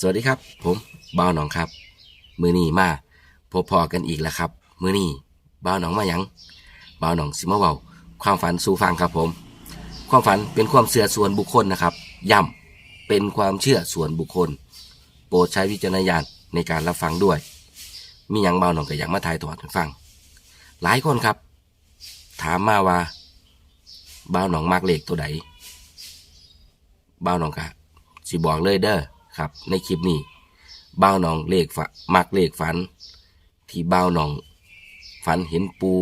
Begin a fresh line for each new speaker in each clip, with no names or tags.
สวัสดีครับ ผมบ้าวหนองครับ มือนี้มาพบพอกันอีกแล้วครับ มือนี้บ้าวหนองมาหยังบ้าวหนองสิมาเว้าความฝันสู่ฟังครับผม ความฝันเป็นความเชื่อส่วนบุคคลนะครับ ย้ำเป็นความเชื่อส่วนบุคคล โปรดใช้วิจารณญาณในการรับฟังด้วย มีหยังบ้าวหนองก็อยากมาถ่ายทอดให้ฟัง หลายคนครับ ถามมาว่าบ้าวหนองมากเลขตัวใดบ้าวหนองกะสิบอกเลยเด้อ ครับ ในคลิปนี้บ้าวหนองเลขฝมักเลขฝัน ที่บ้าวหนอง ฝันเห็นปู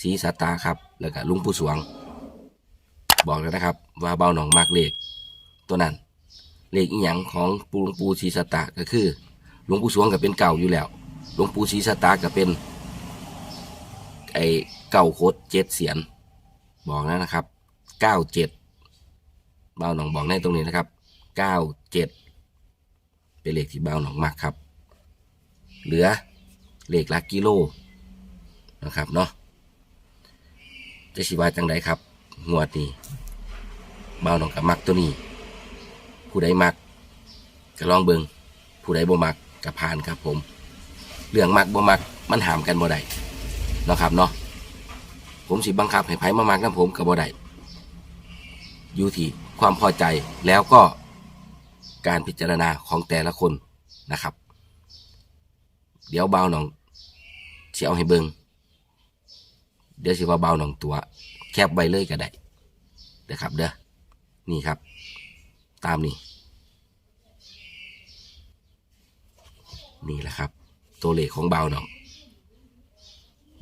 สีสาตาครับ แล้วก็ลุงปู่สวง บอกแล้วนะครับ ว่าบ้าวหนองมากเลข ตัวนั้น เลขอีหยังของปูหลวงปู่ศรีสตาก็คือหลวงปู่สวงก็เป็นเก่าอยู่แล้วหลวงปู่ศรีสตาก็เป็นไอเก่าโคตรเจ็ดเสียน บอกแล้วนะครับเก้าเจ็ดเบาหนองบอกในตรงนี้นะครับเก้าเจ็ด เป็นเลขที่เบาหนองมากครับ เหลือเลขลักกิโลนะครับเนาะจะสิว่าจังไดครับงวดนี้เบาหนองกับมักตัวนี้ ผู้ใดมักก็ลองเบิงผู้ใดบ่มักก็ผ่านครับ ผม เรื่องมักบ่มักมันหามกันบ่ได้เนาะครับเนาะผมสิบังคับให้ไผมามากน้ำผมกับบ่ได้อยู่ที่ความพอใจแล้วก็ การพิจารณาของแต่ละคนนะครับ เดี๋ยวเบาหนองสิเอาให้เบิงเดี๋ยวสิว่าเบาหนองตัว แคบใบเลยก็ได้เด้อครับเด้อนี่ครับ ตามนี่นี่แหละครับ ตัวเลขของเบาหนอง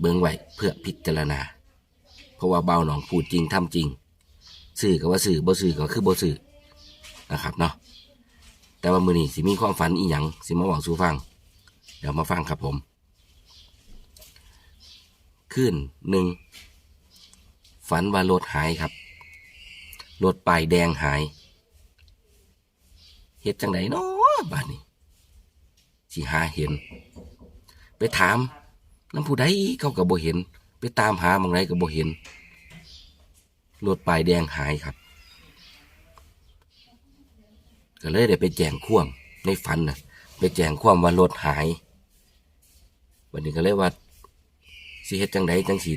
เบิ้งไว้เพื่อพิจารณา เพราะว่าเบาหนองพูดจริงทำจริงสื่อก็ว่าสื่อบ่สื่อก็คือบ่สื่อนะครับเนาะ แต่ว่ามือนี้สิมีความฝันอีหยังสิมาบอกสู่ฟัง เดี๋ยวมาฟังครับผมขึ้นหนึ่งฝันว่ารถหายครับรถป้ายแดงหายเฮ็ดจังไดเนาะบ้านนี้สิหาเห็น ไปถามน้ำผู้ใดเขาก็บ่เห็น ไปตามหาบางไรก็บ่เห็นรถป้ายแดงหายครับ ก็เลยได้ไปแจ้งความในฝันนะไปแจ้งความว่ารถหายวันนี้ก็เลยว่าสิเฮ็ดจังไดจังสิ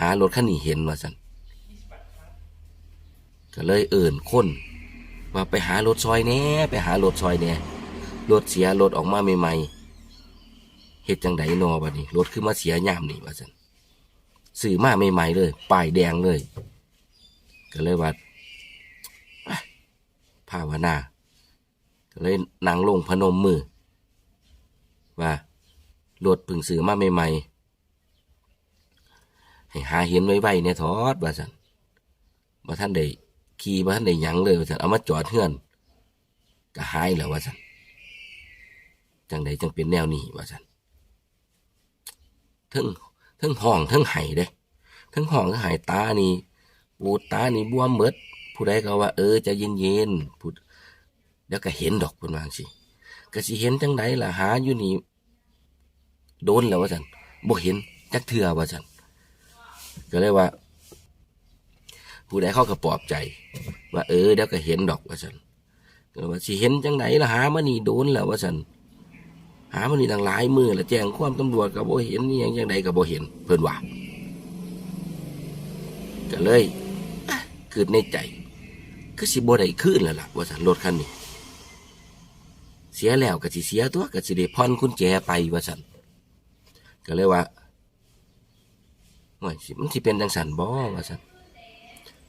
หารถคันนี้เห็นว่าซั่นก็เลยเอิ่นคนว่าไปหารถซอยแหน่ไปหารถซอยแหน่รถเสียรถออกมาใหม่ๆเฮ็ดจังไดนอบัดนี้รถขึ้นมาเสียยามนี่ว่าซั่นซื้อมาใหม่ๆเลยป้ายแดงเลย ก็เลยว่า ภาวนาก็เลยนั่งลงพนมมือ ว่ารถเพึ่งซื้อมาใหม่ๆให้หาเห็นไว้ๆเนี่ยทอดว่าซั่นว่าท่านได้ขี่ว่าท่านได้ยังเลยว่าซั่นเอามาจอดเฮือนก็หายแล้วว่าซั่นจังใดจังเป็นแนวนี้ว่าซั่นทั้งทั้งห้องทั้งไห้เด้ทั้งห้องทั้งไห้ตานี่ปูดตานี่บวมเมด ผู้ใดก็ว่า เออใจะเย็นเย็นๆพูดเดี๋ยวก็เห็นดอกเพิ่นว่าจั่งสิก็สิเห็นจังไดล่ะหาอยู่นี่โดนแล้วว่าซั่นบ่เห็นจักเทื่อว่าซั่นก็เลยว่า ผู้ใดเขาก็ปลอบใจ ว่าเออเดี๋ยวก็เห็นดอกว่าซั่นก็เลยว่าสิเห็นจังไดล่ะหามานี่โดนแล้วว่าซั่นหามันนี่ตั้งหลายมือแล้วแจ้งความตำรวจกับบ่เห็นนี่ยังยังใดกับบ่เห็นเพิ่นว่าก็เลยอะคิดในใจ คือสิบ่ได้คืนแล้วล่ะว่าสันรถคันนี้ เสียแล้วก็สิเสียตัวก็สิได้ผ่อนกุญแจไปว่าสันก็เลยว่าโอ้ยสิมันสิเป็นจังสันบ่ว่าสัน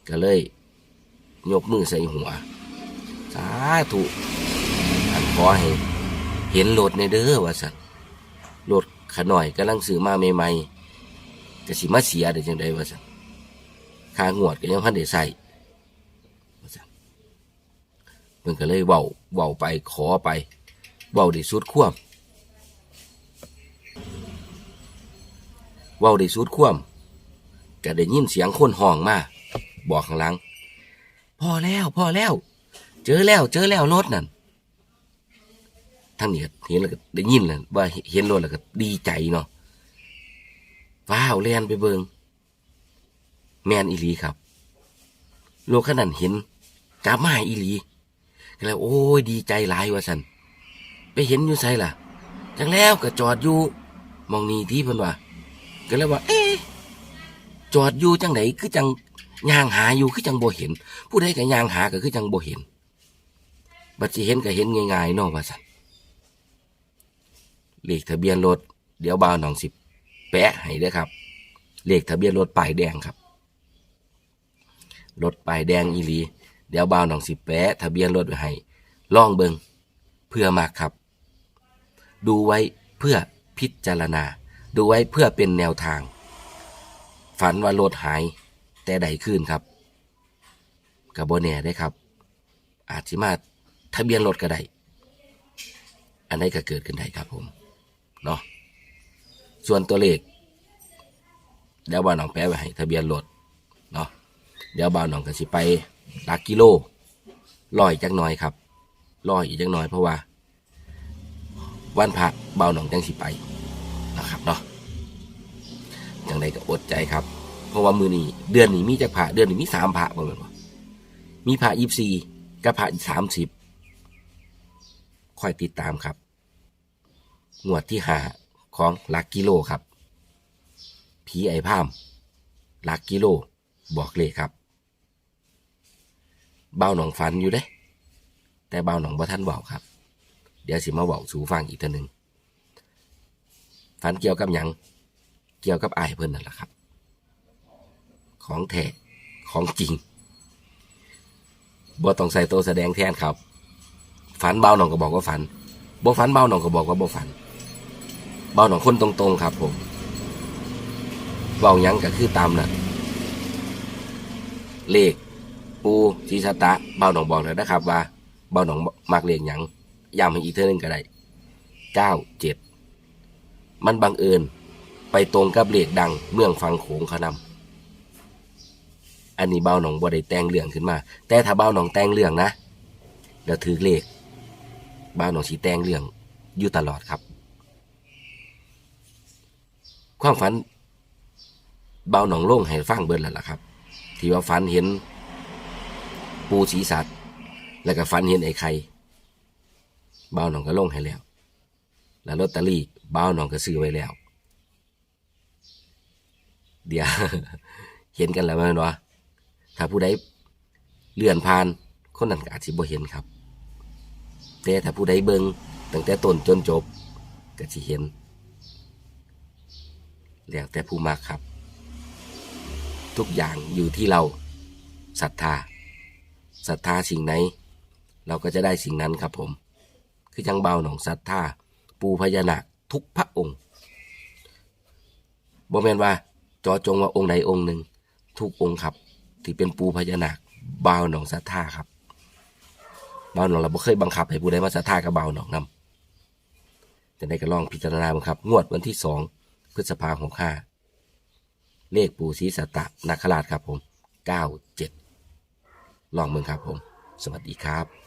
ก็เลยยกมือใส่หัวสาธุอันขอให้เห็นรถในเด้อว่าสันรถขน่อยกำลังซื้อมาใหม่ๆก็สิมาเสียได้จังไดว่าสันค่างวดก็ยังพันได้ใส่ว่าสันเพิ่นก็เลยเว้าเว้าไปขอไปเว้าได้สุดควมเว้าได้สุดควมก็ได้ยินเสียงคนห้องมาบอกข้างหลังพอแล้วพอแล้ว เจอแล้ว เจอแล้วรถนั่นทั้งนี้เห็นแล้วก็ได้ยินแล้วว่าเห็นรถแล้วก็ดีใจเนาะว้าวเลียนไปเบิงแมนอีลีครับ โลกขนาดเห็นกามาอีลี ก็เลยโอ้ยดีใจหลายว่าสันไปเห็นอยู่ไสล่ะจังแล้วก็จอดอยู่มองนี้ที่เพิ่นว่าก็เลยว่า เอ๊จอดอยู่จังไหนคือจังย่างหาอยู่คือจังบ่เห็น ผู้ใดก็ย่างหาก็คือจังบ่เห็นบัดสิเห็นก็เห็นง่ายๆเนาะว่าซั่นเลขทะเบียนรถเดี๋ยวบ่าวหนองสิแปะให้ด้ครับเลขทะเบียนรถป้ายแดงครับรถป้ายแดงอีหลี เดี๋ยวบ่าวหนองสิแปะทะเบียนรถไว้ให้ลองเบิงเพื่อมากครับ ดูไว้เพื่อพิจารณา ดูไว้เพื่อเป็นแนวทาง ฝันว่ารถหาย แต่ใดขึ้นครับกับโบแน่ได้ครับ อาจจะมาทะเบียนรถก็ได้อันนี้ก็เกิดขึ้นได้ครับผมเนาะส่วนตัวเลขเดี๋ยวบ่าวหนองแปะไว้ให้ทะเบียนรถเนาะเดี๋ยวบ่าวหนองก็สิไป หลักกิโลลอยจักหน่อยครับลอยอีกจักหน่อยเพราะว่า วันพระบ่าหนองจังสิไปนะครับเนาะจังใดก็อดใจครับ เพราะว่ามือนี้เดือนนี้มีจักพระเดือนนี้มีสามพระบ่แม่นบ่มีพระยี่สี่กับพระสามสิบคอยติดตามครับงวดที่หาของหลักกิโลครับผีไอ้พามหลักกิโลบอกเลยครับ เบ้าหนองฟันอยู่เด้ แต่เบ้าหนองบ่ท่านบอกครับ เดี๋ยวสิมาบอกสู่ฟังอีกเทีหนึ่งฝันเกี่ยวกับหยัง เกี่ยวกับไอ้เพิ่นนั่นแหละครับ ของแท้ของจริงบ่ต้องใส่ตัวแสดงแทนครับ ฝันเบาหนองก็บอกว่าฝันบ่ฝันเบาหนองก็บอกว่าบ่ฝัน เบาหนองคนตรงๆครับ ผมเบาหยังก็คือตามนั้นเลข ปูชีสตะเบาหนองบอกเลยนะครับ ว่าเบาหนองมักเลขหยังย้ำให้อีกเท่านึงก็ได้เก้าเจ็ดมันบังเอิญไปตรงกับเลขดังเมืองฟังโขงเขานำอันนี้เบาหนองบ่ได้แต่งเรื่องขึ้นมา แต่ถ้าเบาหนองแต่งเรื่องนะเดี๋ยวถือเลขเบาหนองสีแต่งเรื่องอยู่ตลอดครับ ความฝันเบาหนองโล่งให้ฟังเบิดแล้วล่ะครับ ที่ว่าฝันเห็น ปูสีสัตว์แล้วก็ฝันเห็นไอ้ไข่เบาหนองก็ลงให้แล้ว แล้วลอตเตอรี่เบาหนองก็ซื้อไว้แล้ว เดี๋ยวเห็นกันแล้วไหมนวะถ้าผู้ใดเลื่อนผ่านคนนั้นก็อาจจะบ่เห็นครับ แต่ถ้าผู้ใดเบิงตั้งแต่ต้นจนจบก็จะเห็น แล้วแต่ผู้มากครับ ทุกอย่างอยู่ที่เราศรัทธา ศรัทธาสิ่งไหน เราก็จะได้สิ่งนั้นครับผม คือจังเบาหนองศรัทธาปูพญานาคทุกพระองค์บ่แมนว่าจอจงว่าองค์ใดองค์หนึ่ง ทุกองค์ครับ ที่เป็นปูพญานาคเบาหนองศรัทธาครับเบาหนองเราบ่เคยบังคับให้ผู้ใดมาศรัทธากับบ่าหนองนำจะได้ก็ลองพิจารณาบ้างครับ งวดวันที่สองพฤษภาหกห้าเลขปูศรีสัตตะนาคราชครับผมเก้าเจ็ด ลองมึงครับผม สวัสดีครับ